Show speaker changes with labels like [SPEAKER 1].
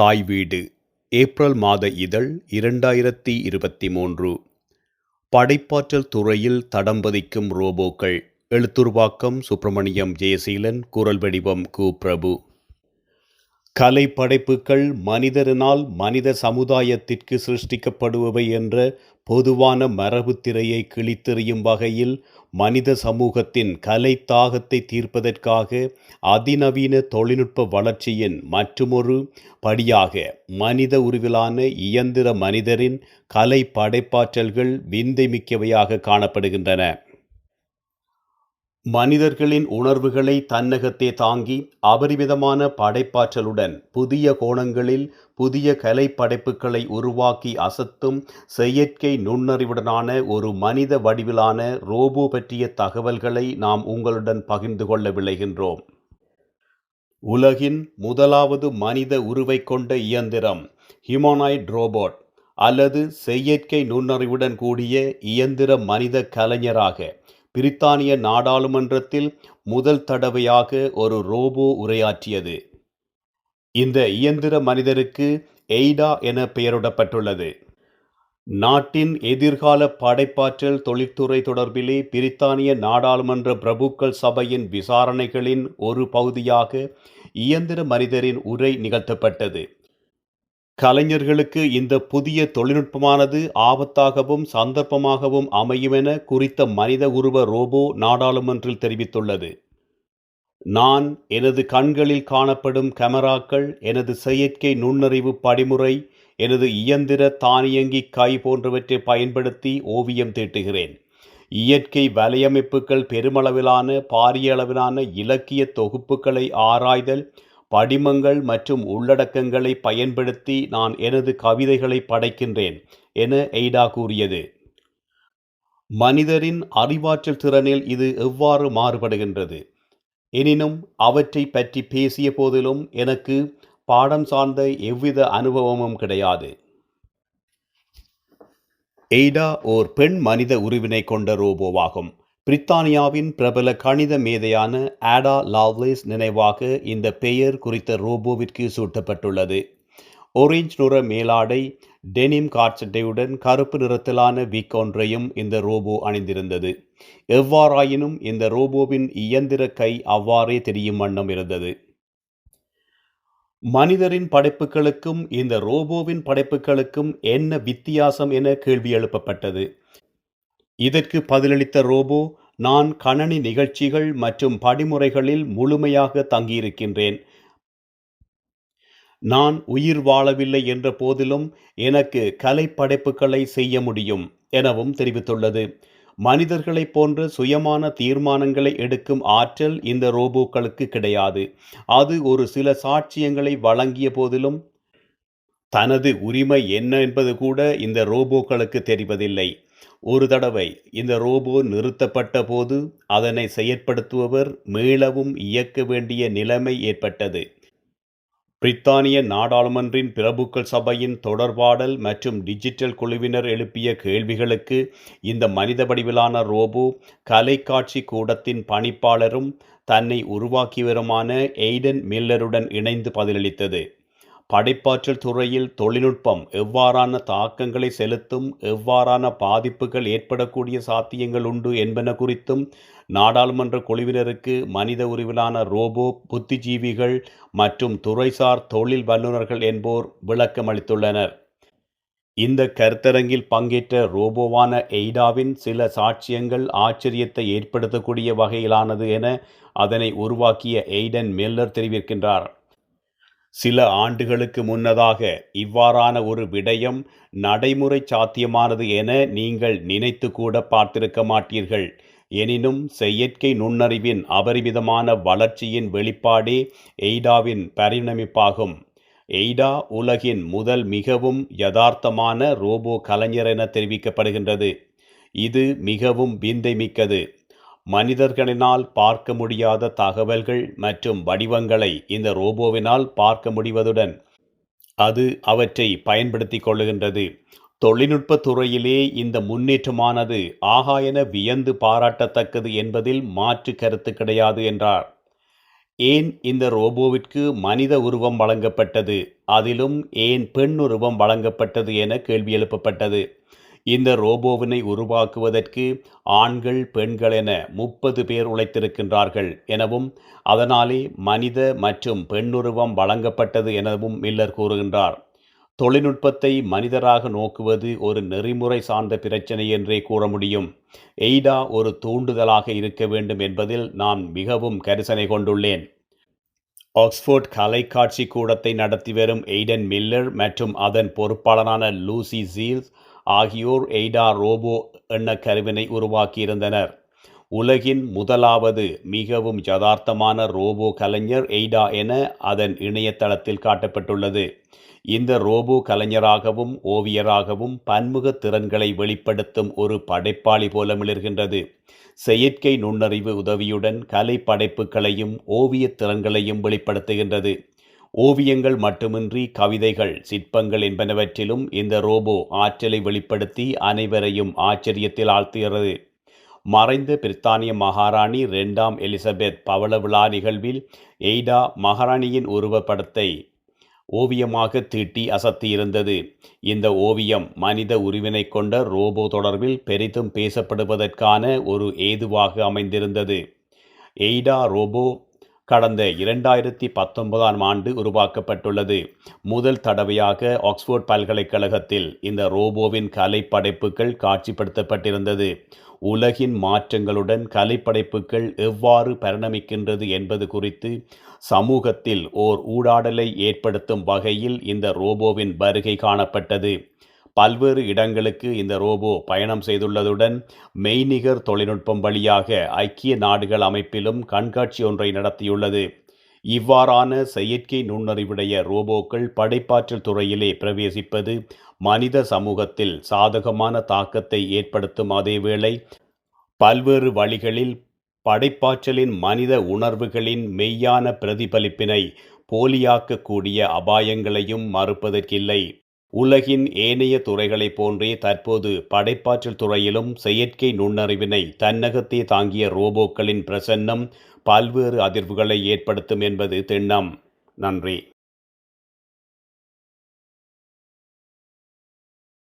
[SPEAKER 1] தாய் வீடு ஏப்ரல் மாத இதழ் இரண்டாயிரத்தி இருபத்தி மூன்று. படைப்பாற்றல் துறையில் தடம் பதிக்கும் ரோபோக்கள் எழுத்துருவாக்கம் சுப்பிரமணியம் ஜெயசீலன் குரல் வடிவம் கு பிரபு. கலை படைப்புகள் மனிதரினால் மனித சமுதாயத்திற்கு சிருஷ்டிக்கப்படுபவை என்ற பொதுவான மரபு திரையை கிழித்தெறியும் வகையில் மனித சமூகத்தின் கலை தாகத்தை தீர்ப்பதற்காக அதிநவீன தொழில்நுட்ப வளர்ச்சியின் மற்றுமொரு படியாக மனித உருவிலான இயந்திர மனிதரின் கலை படைப்பாற்றல்கள் விந்தை மிக்கவையாக காணப்படுகின்றன. மனிதர்களின் உணர்வுகளை தன்னகத்தே தாங்கி அபரிமிதமான படைப்பாற்றலுடன் புதிய கோணங்களில் புதிய கலை படைப்புகளை உருவாக்கி அசத்தும் செயற்கை நுண்ணறிவுடனான ஒரு மனித வடிவிலான ரோபோ பற்றிய தகவல்களை நாம் உங்களுடன் பகிர்ந்து கொள்ள விளைகின்றோம். உலகின் முதலாவது மனித உருவை கொண்ட இயந்திரம் ஹியூமனாய்ட் ரோபோட் அல்லது செயற்கை நுண்ணறிவுடன் கூடிய இயந்திர மனித கலைஞராக பிரித்தானிய நாடாளுமன்றத்தில் முதல் தடவையாக ஒரு ரோபோ உரையாற்றியது. இந்த இயந்திர மனிதருக்கு எய்டா என பெயரிடப்பட்டுள்ளது. நாட்டின் எதிர்கால படைப்பாற்றல் தொழிற்துறை தொடர்பிலே பிரித்தானிய நாடாளுமன்ற பிரபுக்கள் சபையின் விசாரணைகளின் ஒரு பகுதியாக இயந்திர மனிதரின் உரை நிகழ்த்தப்பட்டது. கலைஞர்களுக்கு இந்த புதிய தொழில்நுட்பமானது ஆபத்தாகவும் சந்தர்ப்பமாகவும் அமையும் என குறித்த மனித உருவ ரோபோ நாடாளுமன்றில் தெரிவித்துள்ளது. நான் எனது கண்களில் காணப்படும் கேமராக்கள் எனது செயற்கை நுண்ணறிவு படிமுறை எனது இயந்திர தானியங்கி கை போன்றவற்றை பயன்படுத்தி ஓவியம் தீட்டுகிறேன். இயற்கை வலையமைப்புகள் பெருமளவிலான பாரிய அளவிலான இலக்கிய தொகுப்புகளை ஆராய்தல் படிமங்கள் மற்றும் உள்ளடக்கங்களை பயன்படுத்தி நான் எனது கவிதைகளை படைக்கின்றேன் என எய்டா கூறியது. மனிதரின் அறிவாற்றல் திறனில் இது எவ்வாறு மாறுபடுகின்றது? எனினும் அவற்றை பற்றி பேசிய போதிலும் எனக்கு பாடம் சார்ந்த எவ்வித அனுபவமும் கிடையாது. எய்டா ஓர் பெண் மனித உருவினை கொண்ட ரோபோவாகும். பிரித்தானியாவின் பிரபல கணித மேதையான ஆடா லாவ்லேஸ் நினைவாக இந்த பெயர் குறித்த ரோபோவிற்கு சூட்டப்பட்டுள்ளது. ஒரேஞ்ச் நிற மேலாடை டெனிம் காட்சட்டையுடன் கருப்பு நிறத்திலான விக் ஒன்றையும் இந்த ரோபோ அணிந்திருந்தது. எவ்வாறாயினும் இந்த ரோபோவின் இயந்திர கை அவ்வாறே தெரியும் வண்ணம் இருந்தது. மனிதரின் படைப்புகளுக்கும் இந்த ரோபோவின் படைப்புகளுக்கும் என்ன வித்தியாசம் என கேள்வி எழுப்பப்பட்டது. இதற்கு பதிலளித்த ரோபோ நான் கணனி நிகழ்ச்சிகள் மற்றும் படிமுறைகளில் முழுமையாக தங்கியிருக்கின்றேன். நான் உயிர் வாழவில்லை என்ற போதிலும் எனக்கு கலை படைப்புகளை செய்ய முடியும் எனவும் தெரிவித்துள்ளது. மனிதர்களைப் போன்ற சுயமான தீர்மானங்களை எடுக்கும் ஆற்றல் இந்த ரோபோக்களுக்கு கிடையாது. அது ஒரு சில சாட்சியங்களை வழங்கிய போதிலும் தனது உரிமை என்ன என்பது கூட இந்த ரோபோக்களுக்கு தெரிவதில்லை. ஒரு தடவை இந்த ரோபோ நிறுத்தப்பட்ட போது அதனை செயற்படுத்துபவர் மீளவும் இயக்க வேண்டிய நிலைமை ஏற்பட்டது. பிரித்தானிய நாடாளுமன்றின் பிரபுக்கள் சபையின் தொடர்பாடல் மற்றும் டிஜிட்டல் குழுவினர் எழுப்பிய கேள்விகளுக்கு இந்த மனித வடிவிலான ரோபோ கலைக்காட்சி கூடத்தின் பணிப்பாளரும் தன்னை உருவாக்கியவருமான எய்டன் மில்லருடன் இணைந்து பதிலளித்தது. படைப்பாற்றல் துறையில் தொழில்நுட்பம் எவ்வாறான தாக்கங்களை செலுத்தும் எவ்வாறான பாதிப்புகள் ஏற்படக்கூடிய சாத்தியங்கள் உண்டு என்பன குறித்தும் நாடாளுமன்ற குழுவினருக்கு மனித உருவிலான ரோபோ புத்திஜீவிகள் மற்றும் துறைசார் தொழில் வல்லுநர்கள் என்போர் விளக்கம் அளித்துள்ளனர். இந்த கருத்தரங்கில் பங்கேற்ற ரோபோவான எய்டாவின் சில சாட்சியங்கள் ஆச்சரியத்தை ஏற்படுத்தக்கூடிய வகையிலானது என அதனை உருவாக்கிய எய்டன் மெல்லர் தெரிவிக்கின்றார். சில ஆண்டுகளுக்கு முன்னதாக இவ்வாறான ஒரு விடயம் நடைமுறை சாத்தியமானது என நீங்கள் நினைத்து கூட பார்த்திருக்க மாட்டீர்கள். எனினும் செயற்கை நுண்ணறிவின் அபரிமிதமான வளர்ச்சியின் வெளிப்பாடே எய்டாவின் பரிணமிப்பாகும். எய்டா உலகின் முதல் மிகவும் யதார்த்தமான ரோபோ கலைஞர் என தெரிவிக்கப்படுகின்றது. இது மிகவும் விந்தை மிக்கது மனிதர்களினால் பார்க்க முடியாத தகவல்கள் மற்றும் வடிவங்களை இந்த ரோபோவினால் பார்க்க முடிவதுடன் அது அவற்றை பயன்படுத்தி கொள்ளுகின்றது. தொழில்நுட்ப துறையிலே இந்த முன்னேற்றமானது ஆகாயன வியந்து பாராட்டத்தக்கது என்பதில் மாற்று கருத்து கிடையாது என்றார். ஏன் இந்த ரோபோவிற்கு மனித உருவம் வழங்கப்பட்டது? அதிலும் ஏன் பெண் உருவம் வழங்கப்பட்டது என கேள்வி எழுப்பப்பட்டது. இந்த ரோபோவினை உருவாக்குவதற்கு ஆண்கள் பெண்கள் என முப்பது பேர் உழைத்திருக்கின்றார்கள் எனவும் அதனாலே மனித மற்றும் பெண்ணுருவம் வழங்கப்பட்டது எனவும் மில்லர் கூறுகின்றார். தொழில்நுட்பத்தை மனிதராக நோக்குவது ஒரு நெறிமுறை சார்ந்த பிரச்சனை என்றே கூற முடியும். எய்டா ஒரு தூண்டுதலாக இருக்க வேண்டும் என்பதில் நான் மிகவும் கரிசனை கொண்டுள்ளேன். ஆக்ஸ்போர்ட் கலைக்காட்சி கூடத்தை நடத்தி வரும் எய்டன் மில்லர் மற்றும் அதன் பொறுப்பாளரான லூசி ஜீல்ஸ் ஆகியோர் எய்டா ரோபோ எண்ண கருவினை உருவாக்கியிருந்தனர். உலகின் முதலாவது மிகவும் யதார்த்தமான ரோபோ கலைஞர் எய்டா என அதன் இணையதளத்தில் காட்டப்பட்டுள்ளது. இந்த ரோபோ கலைஞராகவும் ஓவியராகவும் பன்முக திறன்களை வெளிப்படுத்தும் ஒரு படைப்பாளி போல மிளர்கின்றது. செயற்கை நுண்ணறிவு உதவியுடன் கலை படைப்புகளையும் ஓவியத் திறன்களையும் வெளிப்படுத்துகின்றது. ஓவியங்கள் மட்டுமின்றி கவிதைகள் சிற்பங்கள் என்பனவற்றிலும் இந்த ரோபோ ஆற்றலை வெளிப்படுத்தி அனைவரையும் ஆச்சரியத்தில் ஆழ்த்துகிறது மறைந்த பிரித்தானிய மகாராணி ரெண்டாம் எலிசபெத் பவள விழா நிகழ்வில் எய்டா மகாராணியின் உருவப்படத்தை ஓவியமாக தீட்டி அசத்தியிருந்தது. இந்த ஓவியம் மனித உருவினை கொண்ட ரோபோ தொடர்பில் பெரிதும் பேசப்படுவதற்கான ஒரு ஏதுவாக அமைந்திருந்தது. எய்டா ரோபோ கடந்த இரண்டாயிரத்தி பத்தொன்பதாம் ஆண்டு உருவாக்கப்பட்டுள்ளது. முதல் தடவையாக ஆக்ஸ்போர்ட் பல்கலைக்கழகத்தில் இந்த ரோபோவின் கலைப்படைப்புகள் காட்சிப்படுத்தப்பட்டிருந்தது. உலகின் மாற்றங்களுடன் கலைப்படைப்புகள் எவ்வாறு பரிணமிக்கின்றது என்பது குறித்து சமூகத்தில் ஓர் ஊடாடலை ஏற்படுத்தும் வகையில் இந்த ரோபோவின் வருகை காணப்பட்டது. பல்வேறு இடங்களுக்கு இந்த ரோபோ பயணம் செய்துள்ளதுடன் மெய்நிகர் தொழில்நுட்பம் வழியாக ஐக்கிய நாடுகள் அமைப்பிலும் கண்காட்சி ஒன்றை நடத்தியுள்ளது. இவ்வாறான செயற்கை நுண்ணறிவுடைய ரோபோக்கள் படைப்பாற்றல் துறையிலே பிரவேசிப்பது மனித சமூகத்தில் சாதகமான தாக்கத்தை ஏற்படுத்தும் அதேவேளை பல்வேறு வழிகளில் படைப்பாற்றலின் மனித உணர்வுகளின் மெய்யான பிரதிபலிப்பினை போலியாக்கக்கூடிய அபாயங்களையும் மறுப்பதற்கில்லை. உலகின் ஏனைய துறைகளைப் போன்றே தற்போது படைப்பாற்றல் துறையிலும் செயற்கை நுண்ணறிவினை தன்னகத்தே தாங்கிய ரோபோக்களின் பிரசன்னம் பல்வேறு அதிர்வுகளை ஏற்படுத்தும் என்பது திண்ணம் நன்றி.